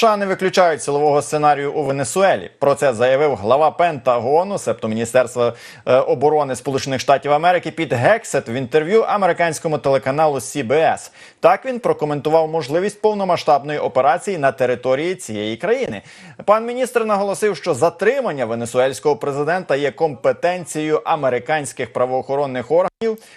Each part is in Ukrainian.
США не виключають силового сценарію у Венесуелі. Про це заявив глава Пентагону, себто Міністерства е, оборони Сполучених Штатів Америки Піт Гексет в інтерв'ю американському телеканалу CBS. Так він прокоментував можливість повномасштабної операції на території цієї країни. Пан міністр наголосив, що затримання венесуельського президента є компетенцією американських правоохоронних органів.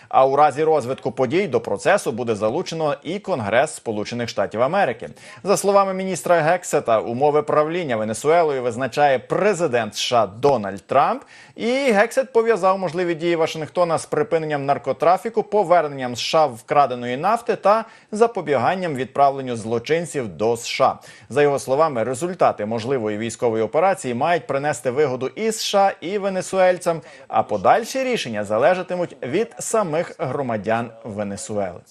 А у разі розвитку подій до процесу буде залучено і Конгрес Сполучених Штатів Америки. За словами міністра Гексета, умови правління Венесуелою визначає президент США Дональд Трамп. І Гексет пов'язав можливі дії Вашингтона з припиненням наркотрафіку, поверненням США вкраденої нафти та запобіганням відправленню злочинців до США. За його словами, результати можливої військової операції мають принести вигоду і США, і венесуельцям. А подальші рішення залежатимуть від самих громадян Венесуели.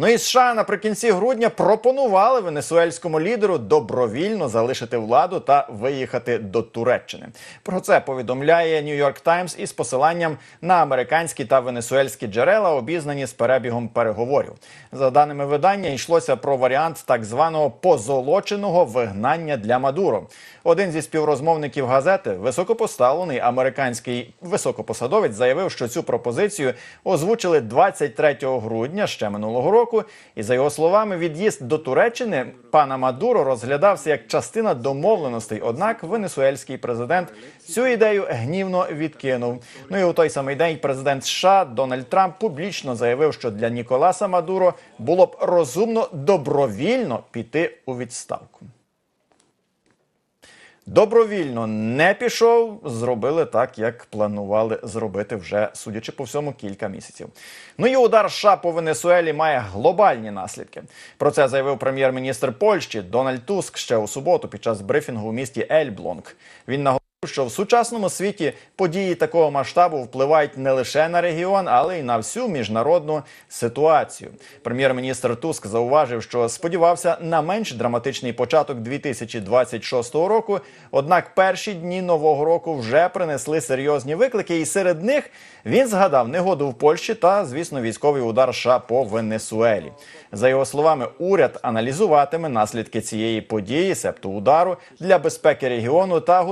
Ну і США наприкінці грудня пропонували венесуельському лідеру добровільно залишити владу та виїхати до Туреччини. Про це повідомляє New York Times із посиланням на американські та венесуельські джерела, обізнані з перебігом переговорів. За даними видання, йшлося про варіант так званого позолоченого вигнання для Мадуро. Один зі співрозмовників газети, високопоставлений американський високопосадовець, заявив, що цю пропозицію озвучили 23 грудня ще минулого року. І за його словами, від'їзд до Туреччини пана Мадуро розглядався як частина домовленостей. Однак венесуельський президент цю ідею гнівно відкинув. Ну і у той самий день президент США Дональд Трамп публічно заявив, що для Ніколаса Мадуро було б розумно добровільно піти у відставку. Добровільно не пішов, зробили так, як планували зробити вже, судячи по всьому, кілька місяців. Ну і удар США по Венесуелі має глобальні наслідки. Про це заявив прем'єр-міністр Польщі Дональд Туск ще у суботу під час брифінгу у місті Ельблонг. Він наголосив, що в сучасному світі події такого масштабу впливають не лише на регіон, але й на всю міжнародну ситуацію. Прем'єр-міністр Туск зауважив, що сподівався на менш драматичний початок 2026 року. Однак перші дні нового року вже принесли серйозні виклики, і серед них він згадав негоду в Польщі та, звісно, військовий удар США по Венесуелі. За його словами, уряд аналізуватиме наслідки цієї події, себто удару для безпеки регіону та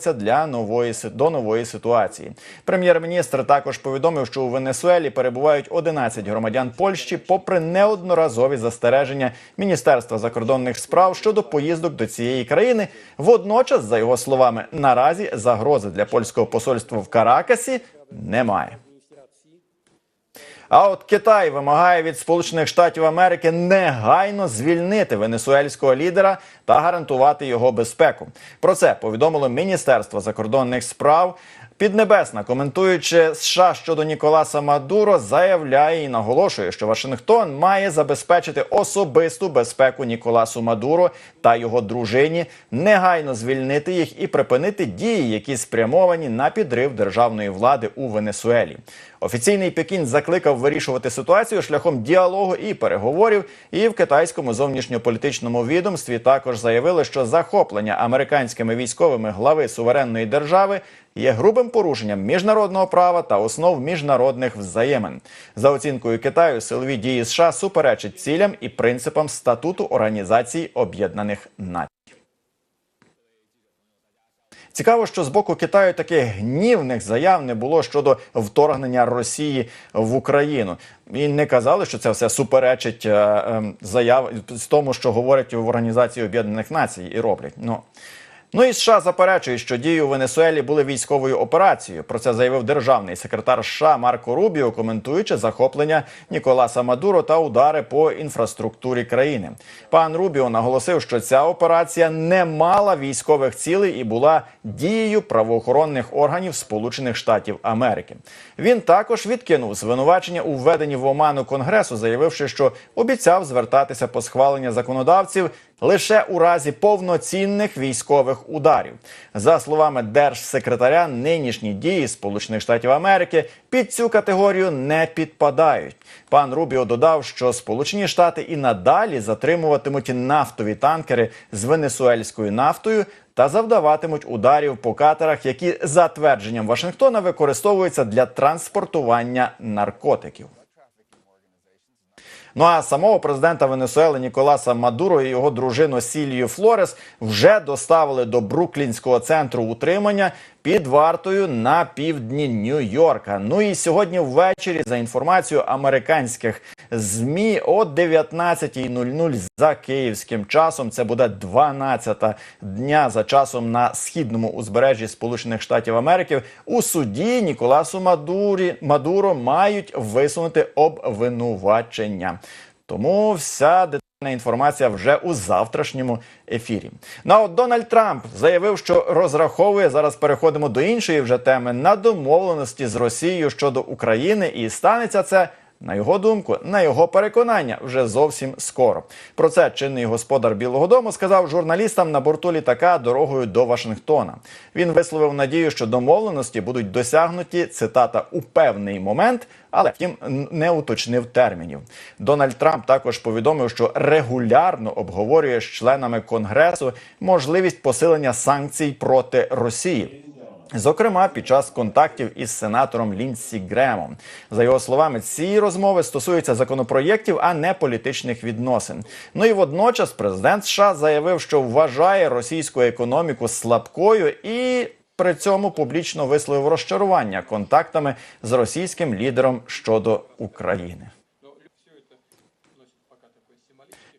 готуватиметься для нової до нової ситуації. Прем'єр-міністр також повідомив, що у Венесуелі перебувають 11 громадян Польщі, попри неодноразові застереження Міністерства закордонних справ щодо поїздок до цієї країни. Водночас, за його словами, наразі загрози для польського посольства в Каракасі немає. А от Китай вимагає від Сполучених Штатів Америки негайно звільнити венесуельського лідера та гарантувати його безпеку. Про це повідомило Міністерство закордонних справ. Піднебесна, коментуючи США щодо Ніколаса Мадуро, заявляє і наголошує, що Вашингтон має забезпечити особисту безпеку Ніколасу Мадуро та його дружині, негайно звільнити їх і припинити дії, які спрямовані на підрив державної влади у Венесуелі. Офіційний Пекін закликав вирішувати ситуацію шляхом діалогу і переговорів. І в китайському зовнішньополітичному відомстві також заявили, що захоплення американськими військовими глави суверенної держави є грубим порушенням міжнародного права та основ міжнародних взаємин. За оцінкою Китаю, силові дії США суперечать цілям і принципам статуту Організації Об'єднаних Націй. Цікаво, що з боку Китаю таких гнівних заяв не було щодо вторгнення Росії в Україну. І не казали, що це все суперечить е, е, заяв з тому, що говорять в Організації Об'єднаних Націй і роблять. Ну Ну і США заперечують, що дії у Венесуелі були військовою операцією. Про це заявив державний секретар США Марко Рубіо, коментуючи захоплення Ніколаса Мадуро та удари по інфраструктурі країни. Пан Рубіо наголосив, що ця операція не мала військових цілей і була дією правоохоронних органів Сполучених Штатів Америки. Він також відкинув звинувачення у введенні в оману конгресу, заявивши, що обіцяв звертатися по схвалення законодавців лише у разі повноцінних військових ударів. За словами держсекретаря, нинішні дії Сполучених Штатів Америки під цю категорію не підпадають. Пан Рубіо додав, що Сполучені Штати і надалі затримуватимуть нафтові танкери з венесуельською нафтою. Та завдаватимуть ударів по катерах, які за твердженням Вашингтона використовуються для транспортування наркотиків. Ну а самого президента Венесуели Ніколаса Мадуро і його дружину Сілію Флорес вже доставили до Бруклінського центру утримання під вартою на півдні Нью-Йорка. Ну і сьогодні ввечері, за інформацією американських змі, о 19.00 за київським часом. Це буде 12-та дня за часом на східному узбережжі Сполучених Штатів Америки. У суді Ніколасу Мадурі Мадуро мають висунути обвинувачення. Тому вся детальна інформація вже у завтрашньому ефірі. Ну а от Дональд Трамп заявив, що розраховує зараз. Переходимо до іншої вже теми на домовленості з Росією щодо України, і станеться це. На його думку, на його переконання, вже зовсім скоро. Про це чинний господар Білого Дому сказав журналістам на борту літака дорогою до Вашингтона. Він висловив надію, що домовленості будуть досягнуті цитата у певний момент, але втім не уточнив термінів. Дональд Трамп також повідомив, що регулярно обговорює з членами конгресу можливість посилення санкцій проти Росії. Зокрема, під час контактів із сенатором Лінсі Гремом. За його словами, ці розмови стосуються законопроєктів, а не політичних відносин. Ну і водночас президент США заявив, що вважає російську економіку слабкою і. При цьому публічно висловив розчарування контактами з російським лідером щодо України.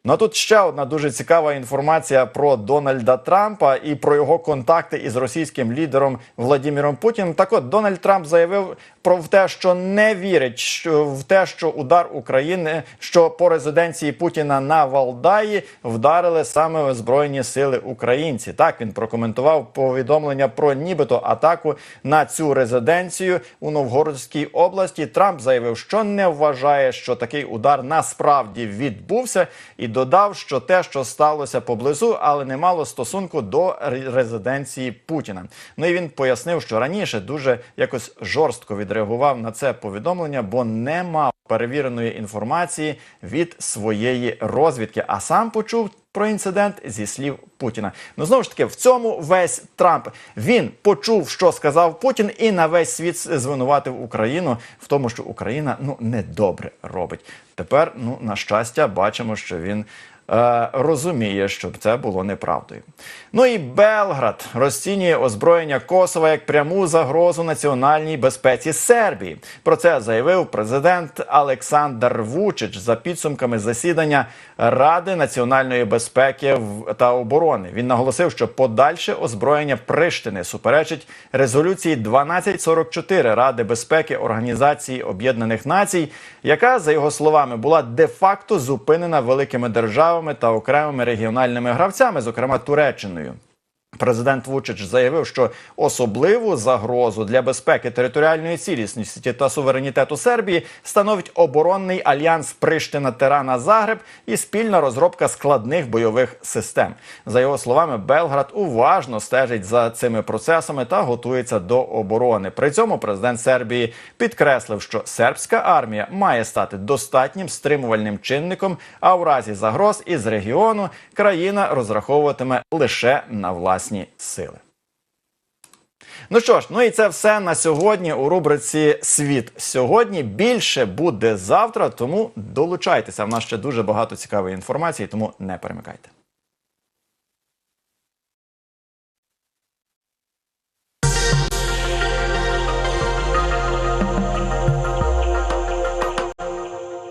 Ну а тут ще одна дуже цікава інформація про Дональда Трампа і про його контакти із російським лідером Владимиром Путіним. Так от Дональд Трамп заявив про те, що не вірить що в те, що удар України, що по резиденції Путіна на Валдаї вдарили саме Збройні сили українці. Так він прокоментував повідомлення про нібито атаку на цю резиденцію у Новгородській області. Трамп заявив, що не вважає, що такий удар насправді відбувся, і додав, що те, що сталося поблизу, але не мало стосунку до резиденції Путіна. Ну і він пояснив, що раніше дуже якось жорстко відреагував на це повідомлення, бо не мав перевіреної інформації від своєї розвідки, а сам почув. Про інцидент зі слів Путіна. Ну знову ж таки, в цьому весь Трамп він почув, що сказав Путін, і на весь світ звинуватив Україну в тому, що Україна ну недобре робить. Тепер, ну на щастя, бачимо, що він розуміє, що це було неправдою. Ну і Белград розцінює озброєння Косова як пряму загрозу національній безпеці Сербії. Про це заявив президент Олександр Вучич за підсумками засідання Ради національної безпеки та оборони. Він наголосив, що подальше озброєння Приштини суперечить резолюції 1244 Ради безпеки Організації Об'єднаних Націй, яка за його словами була де-факто зупинена великими державами та окремими регіональними гравцями, зокрема Туреччиною. Президент Вучич заявив, що особливу загрозу для безпеки територіальної цілісності та суверенітету Сербії становить оборонний альянс Приштина Терана Загреб і спільна розробка складних бойових систем. За його словами, Белград уважно стежить за цими процесами та готується до оборони. При цьому президент Сербії підкреслив, що сербська армія має стати достатнім стримувальним чинником, а у разі загроз із регіону країна розраховуватиме лише на власні сили. Ну що ж, ну і це все на сьогодні у рубриці Світ сьогодні. Більше буде завтра, тому долучайтеся. В нас ще дуже багато цікавої інформації, тому не перемикайте.